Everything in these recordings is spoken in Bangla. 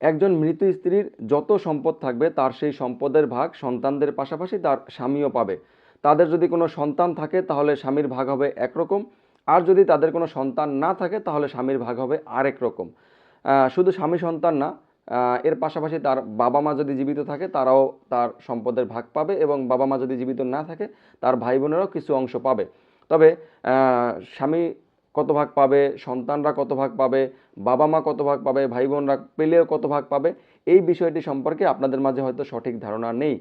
একজন মৃত স্ত্রীর যত সম্পদ থাকবে, তার সেই সম্পদের ভাগ সন্তানদের পাশাপাশি তার স্বামীও পাবে। তাদের যদি কোনো সন্তান থাকে, তাহলে স্বামীর ভাগ হবে একরকম। আর যদি তাদের কোনো সন্তান না থাকে, তাহলে স্বামীর ভাগ হবে আরেক রকম। শুধু স্বামী সন্তান না এর পাশাপাশি তার বাবা মা যদি জীবিত থাকে, তারাও তার সম্পদের ভাগ পাবে এবং বাবা মা যদি জীবিত না থাকে, তার ভাই বোনেরাও কিছু অংশ পাবে। তবে স্বামী কত ভাগ পাবে, সন্তানরা কত ভাগ পাবে বাবা মা কত ভাগ পাবে ভাই বোনরা পেলেও কত ভাগ পাবে, এই বিষয়টি সম্পর্কে আপনাদের মাঝে হয়তো সঠিক ধারণা নেই।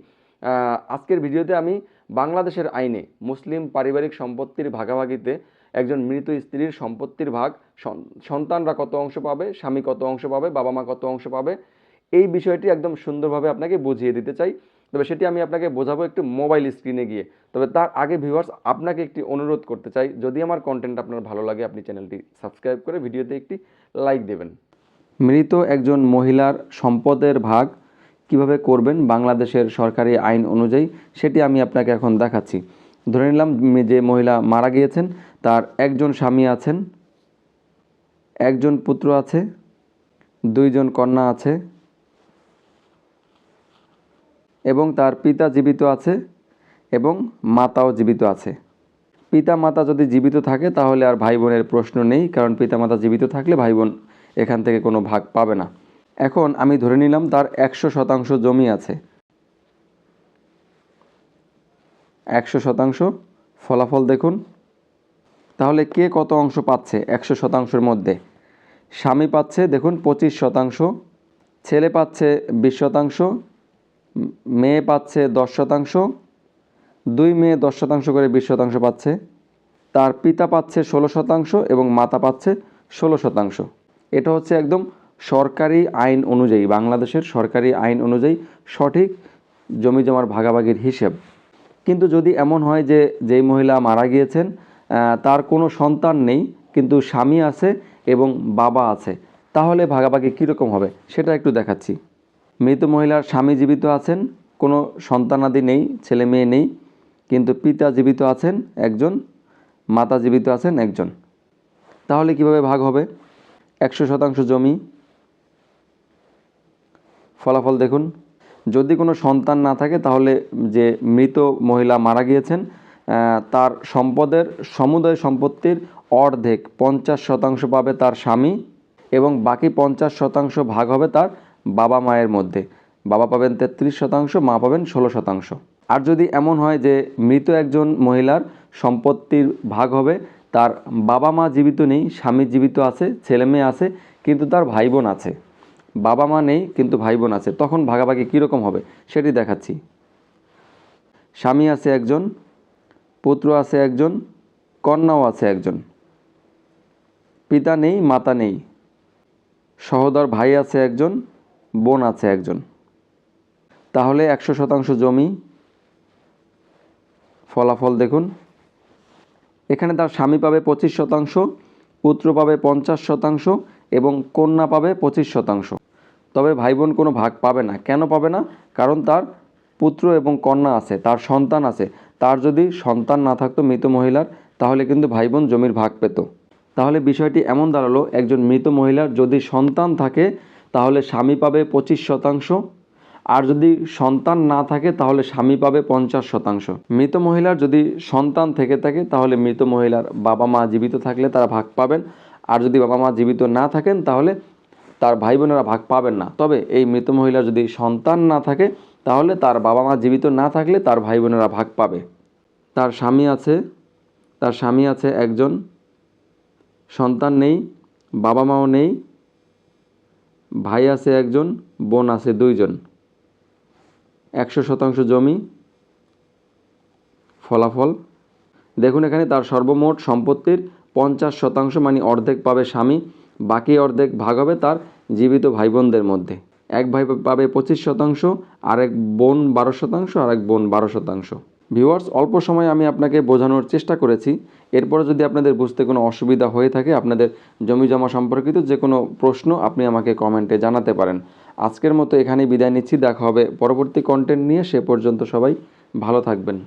আজকের ভিডিওতে আমি বাংলাদেশের আইনে মুসলিম পারিবারিক সম্পত্তির ভাগাভাগিতে একজন মৃত স্ত্রীর সম্পত্তির ভাগ সন্তানরা কত অংশ পাবে, স্বামী কত অংশ পাবে বাবা মা কত অংশ পাবে, এই বিষয়টি একদম সুন্দরভাবে আপনাকে বুঝিয়ে দিতে চাই। তবে সেটি আমি আপনাকে বোঝাবো একটু মোবাইল স্ক্রিনে গিয়ে। তবে তার আগে ভিউয়ার্স আপনাকে একটি অনুরোধ করতে চাই, যদি আমার কন্টেন্ট আপনার ভালো লাগে, আপনি চ্যানেলটি সাবস্ক্রাইব করে ভিডিওতে একটি লাইক দেবেন। মৃত একজন মহিলার সম্পদের ভাগ কীভাবে করবেন বাংলাদেশের সরকারি আইন অনুযায়ী, সেটি আমি আপনাকে এখন দেখাচ্ছি। ধরে নিলাম যে মহিলা মারা গিয়েছেন, তার একজন স্বামী আছেন, একজন পুত্র আছে, দুইজন কন্যা আছে এবং তার পিতা জীবিত আছে এবং মাতাও জীবিত আছে। পিতা মাতা যদি জীবিত থাকে, তাহলে আর ভাই বোনের প্রশ্ন নেই, কারণ পিতা মাতা জীবিত থাকলে ভাই বোন এখান থেকে কোনো ভাগ পাবে না। এখন আমি ধরে নিলাম, তার একশো শতাংশ জমি আছে। একশো শতাংশ ফলাফল দেখুন। তাহলে কে কত অংশ পাচ্ছে একশো শতাংশের মধ্যে? স্বামী পাচ্ছে, দেখুন, পঁচিশ শতাংশ, ছেলে পাচ্ছে বিশ শতাংশ মেয়ে পাচ্ছে দশ শতাংশ, দুই মেয়ে দশ শতাংশ করে বিশ শতাংশ পাচ্ছে, তার পিতা পাচ্ছে ষোলো শতাংশ এবং মাতা পাচ্ছে ষোলো শতাংশ। এটা হচ্ছে একদম সরকারি আইন অনুযায়ী, বাংলাদেশের সরকারি আইন অনুযায়ী সঠিক জমি জমার ভাগাভাগির হিসেব। কিন্তু যদি এমন হয় যে যেই মহিলা মারা গিয়েছেন তার কোনো সন্তান নেই, কিন্তু স্বামী আছে এবং বাবা আছে, তাহলে ভাগাভাগি কীরকম হবে? সেটা একটু দেখাচ্ছি। মৃত মহিলার স্বামী জীবিত আছেন, কোনো সন্তানাদি নেই, ছেলে মেয়ে নেই, কিন্তু পিতা জীবিত আছেন একজন, মাতা জীবিত আছেন একজন। তাহলে কীভাবে ভাগ হবে? একশো শতাংশ জমি। ফলাফল দেখুন। যদি কোনো সন্তান না থাকে, তাহলে যে মৃত মহিলা মারা গিয়েছেন তার সম্পদের, সমুদয় সম্পত্তির অর্ধেক পঞ্চাশ শতাংশ পাবে তার স্বামী এবং বাকি পঞ্চাশ শতাংশ ভাগ হবে তার বাবা মায়ের মধ্যে। বাবা পাবেন তেত্রিশ শতাংশ, মা পাবেন ষোলো শতাংশ। আর যদি এমন হয় যে মৃত একজন মহিলার সম্পত্তির ভাগ হবে, তার বাবা মা জীবিত নেই, স্বামী জীবিত আছে, ছেলে মেয়ে আছে, কিন্তু তার ভাই বোন আছে। বাবা মা নেই, কিন্তু ভাই বোন আছে। তখন ভাগাভাগি কীরকম হবে সেটি দেখাচ্ছি। স্বামী আছে একজন, পুত্র আছে একজন, কন্যাও আছে একজন। পিতা নেই, মাতা নেই। সহোদর ভাই আছে একজন বোন আছে একজন। তাহলে একশো শতাংশ জমি ফলাফল দেখুন। এখানে তার স্বামী পাবে পঁচিশ শতাংশ, পুত্র পাবে পঞ্চাশ শতাংশ এবং কন্যা পাবে পঁচিশ শতাংশ। তবে ভাই বোন কোনো ভাগ পাবে না। কেন পাবে না? কারণ তার পুত্র এবং কন্যা আছে, তার সন্তান আছে। তার যদি সন্তান না থাকতো মৃত মহিলার, তাহলে কিন্তু ভাই বোন জমির ভাগ পেত। তাহলে বিষয়টি এমন দাঁড়াল, একজন মৃত মহিলার যদি সন্তান থাকে তাহলে স্বামী পাবে পঁচিশ শতাংশ। আর যদি সন্তান না থাকে, তাহলে স্বামী পাবে পঞ্চাশ শতাংশ। মৃত মহিলার যদি সন্তান থেকে থাকে, তাহলে মৃত মহিলার বাবা মা জীবিত থাকলে তারা ভাগ পাবেন। আর যদি বাবা মা জীবিত না থাকেন, তাহলে তার ভাই বোনেরা ভাগ পাবেন না। তবে এই মৃত মহিলার যদি সন্তান না থাকে, তাহলে তার বাবা মা জীবিত না থাকলে তার ভাই বোনেরা ভাগ পাবে। তার স্বামী আছে, তার স্বামী আছে একজন। সন্তান নেই বাবা মাও নেই ভাই আছে একজন, বোন আছে দুইজন। একশো শতাংশ জমি, ফলাফল। দেখুন এখানে তার সর্বমোট সম্পত্তির পঞ্চাশ শতাংশ মানে অর্ধেক পাবে স্বামী, বাকি অর্ধেক ভাগ হবে তার জীবিত ভাই বোনদের মধ্যে। এক ভাই পাবে পঁচিশ শতাংশ আর এক বোন বারো শতাংশ আর এক বোন বারো শতাংশ। ভিউয়ার্স অল্প সময় আমি আপনাকে বোঝানোর চেষ্টা করেছি। এরপরে যদি আপনাদের বুঝতে কোনো অসুবিধা হয়ে থাকে, আপনাদের জমি জমা সম্পর্কিত যে কোনো প্রশ্ন, আপনি আমাকে কমেন্টে জানাতে পারেন। আজকের মতো এখানেই বিদায় নিচ্ছি। দেখা হবে পরবর্তী কন্টেন্ট নিয়ে। সে পর্যন্ত সবাই ভালো থাকবেন।